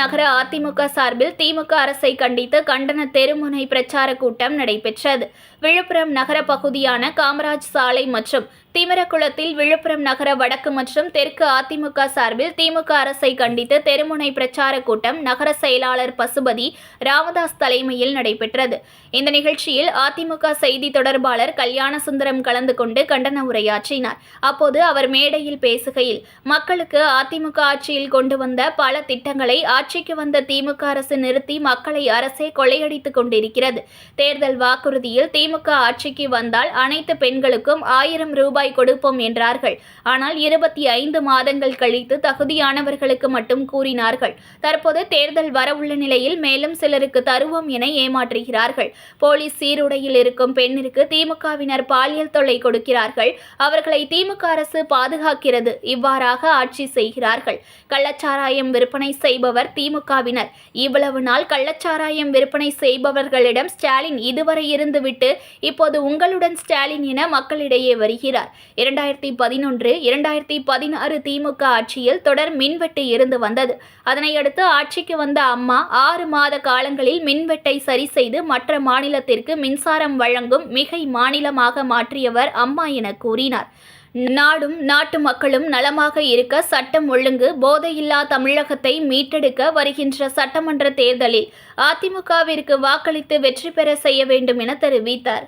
நகர அதிமுக சார்பில் திமுக அரசை கண்டித்து கண்டன தெருமுனை பிரச்சார கூட்டம் நடைபெற்றது. விழுப்புரம் நகர பகுதியான காமராஜ் சாலை மற்றும் திமிரகுளத்தில் விழுப்புரம் நகர வடக்கு மற்றும் தெற்கு அதிமுக சார்பில் திமுக அரசை கண்டித்து தெருமுனை பிரச்சார கூட்டம் நகர செயலாளர் பசுபதி ராமதாஸ் தலைமையில் நடைபெற்றது. இந்த நிகழ்ச்சியில் அதிமுக செய்தி தொடர்பாளர் கல்யாண சுந்தரம் கலந்து கொண்டு கண்டன உரையாற்றினார். அப்போது அவர் மேடையில் பேசுகையில் மக்களுக்கு அதிமுக ஆட்சியில் கொண்டு வந்த பல திட்டங்களை ஆட்சிக்கு வந்த திமுக அரசு நிறுத்தி மக்களை அரசே கொள்ளையடித்துக் கொண்டிருக்கிறது. தேர்தல் வாக்குறுதியில் திமுக ஆட்சிக்கு வந்தால் அனைத்து பெண்களுக்கும் ஆயிரம் ரூபாய் கொடுப்போம் என்றார்கள். ஆனால் இருபத்தி ஐந்து மாதங்கள் கழித்து தகுதியானவர்களுக்கு மட்டும் கூறினார்கள். தற்போது தேர்தல் வரவுள்ள நிலையில் மேலும் சிலருக்கு தருவோம் என ஏமாற்றுகிறார்கள். போலீஸ் சீருடையில் இருக்கும் பெண்ணிற்கு திமுகவினர் பாலியல் தொல்லை கொடுக்கிறார்கள். அவர்களை திமுக அரசு பாதுகாக்கிறது. இவ்வாறாக ஆட்சி செய்கிறார்கள். கள்ளச்சாராயம் விற்பனை செய்பவர் திமுகவினர். இவ்வளவு நாள் கள்ளச்சாராயம் விற்பனை செய்பவர்களிடம் ஸ்டாலின் இதுவரை இருந்துவிட்டு இப்போது உங்களுடன் ஸ்டாலின் என மக்களிடையே வருகிறார். இரண்டாயிரத்தி பதினொன்று இரண்டாயிரத்தி பதினாறு திமுக ஆட்சியில் தொடர் மின்வெட்டு இருந்து வந்தது. அதனையடுத்து ஆட்சிக்கு வந்த அம்மா ஆறு மாத காலங்களில் மின்வெட்டை சரி செய்து மற்ற மாநிலத்திற்கு மின்சாரம் வழங்கும் மிகை மாநிலமாக மாற்றியவர் அம்மா என கூறினார். நாடும் நாட்டு மக்களும் நலமாக இருக்க சட்டம் ஒழுங்கு போதையில்லா தமிழகத்தை மீட்டெடுக்க வருகின்ற சட்டமன்ற தேர்தலில் அதிமுகவிற்கு வாக்களித்து வெற்றி பெற செய்ய வேண்டும் என தெரிவித்தார்.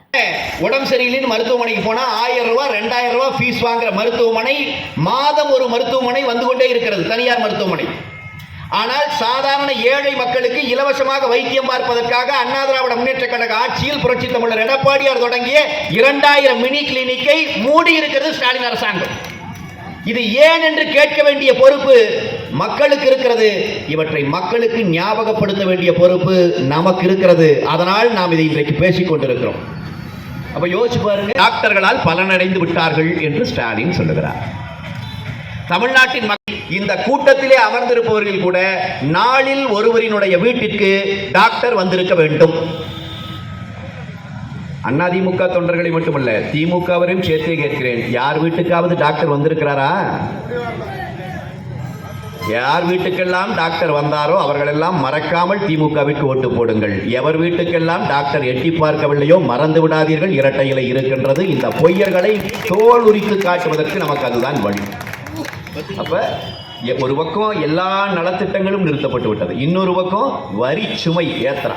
உடம்பு சரியில்லைன்னு மருத்துவமனைக்கு போனா ஆயிரம் ரூபாய் ரெண்டாயிரம் ரூபாய் ஃபீஸ் வாங்குற மருத்துவமனை மாதம் ஒரு மருத்துவமனை வந்து கொண்டே இருக்கிறது தனியார் மருத்துவமனை. ஆனால் சாதாரண ஏழை மக்களுக்கு இலவசமாக வைத்தியம் பார்ப்பதற்காக அண்ணா திராவிட முன்னேற்ற கழக ஆட்சியில் புரட்சி தமிழர் எடப்பாடியார் தொடங்கிய இரண்டாயிரம் மினி கிளினிக்கை மூடி இருக்கிறது ஸ்டாலின் அரசாங்கம். இது ஏன் என்று கேட்க வேண்டிய பொறுப்பு மக்களுக்கு இருக்கிறது. இவற்றை மக்களுக்கு ஞாபகப்படுத்த வேண்டிய பொறுப்பு நமக்கு இருக்கிறது. அதனால் நாம் இதை இன்றைக்கு பேசிக் கொண்டிருக்கிறோம். அப்ப யோசிச்சு பாருங்க. டாக்டர்களால் பலனடைந்து விட்டார்கள் என்று ஸ்டாலின் சொல்லுகிறார். தமிழ்நாட்டின் மக்கள் இந்த கூட்டத்திலே அமர்ந்திருப்பவர்கள் கூட நாளில் ஒருவரினுடைய வீட்டிற்கு டாக்டர் வந்திருக்க வேண்டும். அண்ணா திமுக தொண்டர்களை மட்டுமல்ல திமுகவரையும் சேர்த்தே கேட்கிறேன். யார் வீட்டுக்காவது டாக்டர் வந்திருக்கிறாரா? யார் வீட்டுக்கெல்லாம் டாக்டர் வந்தாரோ அவர்களெல்லாம் மறக்காமல் திமுகவிற்கு ஓட்டு போடுங்கள். எவர் வீட்டுக்கெல்லாம் டாக்டர் எட்டி பார்க்கவில்லையோ மறந்து விடாதீர்கள். இரட்டையில இருக்கின்றது. இந்த பொய்யர்களை தோல் உரித்து காட்டுவதற்கு நமக்கு அதுதான் வழி. அப்போ எ- ஒரு பக்கம் எல்லா நலத்திட்டங்களும் நிறுத்தப்பட்டு விட்டது. இன்னொரு பக்கம் வரி சுமை ஏத்தரா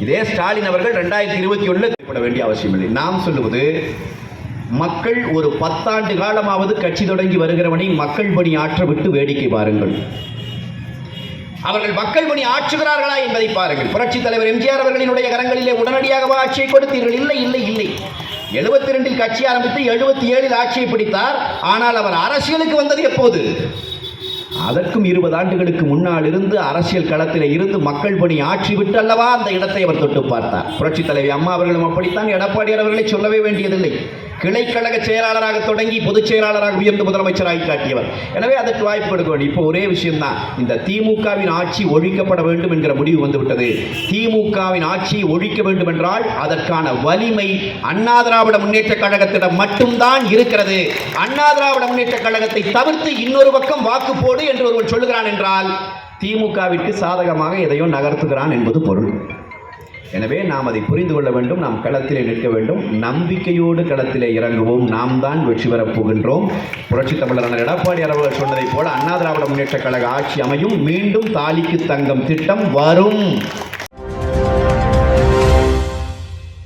இதே ஸ்டாலின் அவர்கள் ரெண்டாயிரத்தி இருபத்தி ஒன்றில் கைப்பட வேண்டிய அவசியம் இல்லை. நாம் சொல்லுவது மக்கள் ஒரு பத்தாண்டு காலமாவது கட்சி தொடங்கி வருகிறவனை மக்கள் பணி ஆற்ற விட்டு வேடிக்கை பாருங்கள். அவர்கள் மக்கள் பணி ஆற்றுகிறார்களா என்பதை பாருங்கள். புரட்சித் தலைவர் எம்ஜிஆர் அவர்களினுடைய கரங்களிலே உடனடியாக ஆட்சியை கொடுத்தீர்கள்? இல்லை இல்லை இல்லை. எழுபத்தி ரெண்டில் கட்சி ஆரம்பித்து எழுபத்தி ஏழில் ஆட்சியை பிடித்தார். ஆனால் அவர் அரசியலுக்கு வந்தது எப்போது? அதற்கும் இருபது ஆண்டுகளுக்கு முன்னால் இருந்து அரசியல் களத்தில் இருந்து மக்கள் பணி ஆட்சி விட்டு அல்லவா அந்த இடத்தை அவர் தொட்டு பார்த்தார். புரட்சித் தலைவி அம்மா அவர்களும் அப்படித்தான் எடப்பாடியார் அவர்களை சொல்லவே வேண்டியதில்லை. கிளைக்கழக செயலாளராக தொடங்கி பொதுச் செயலாளராக உயர்ந்து முதலமைச்சராகி காட்டியவர். எனவே அதற்கு வாய்ப்பு கொடுக்க வேண்டும். இப்போ ஒரே விஷயம்தான். இந்த திமுகவின் ஆட்சி ஒழிக்கப்பட வேண்டும் என்கிற முடிவு வந்துவிட்டது. திமுகவின் ஆட்சியை ஒழிக்க வேண்டும் என்றால் அதற்கான வலிமை அண்ணா திராவிட முன்னேற்ற கழகத்திடம் மட்டும்தான் இருக்கிறது. அண்ணா திராவிட முன்னேற்ற கழகத்தை தவிர்த்து இன்னொரு பக்கம் வாக்கு போடு என்று ஒருவன் சொல்லுகிறான் என்றால் திமுகவிற்கு சாதகமாக எதையோ நகர்த்துகிறான் என்பது பொருள். எனவே நாம் அதை புரிந்து கொள்ள வேண்டும் நாம் களத்திலே நிற்க வேண்டும். நம்பிக்கையோடு களத்திலே இறங்குவோம். நாம் தான் வெற்றி பெறப் போகின்றோம். புரட்சி தமிழரான எடப்பாடி அவர்கள் சொன்னதைப் போல அண்ணா திராவிட முன்னேற்ற கழக ஆட்சி அமையும். மீண்டும் தாலிக்கு தங்கம் திட்டம் வரும்.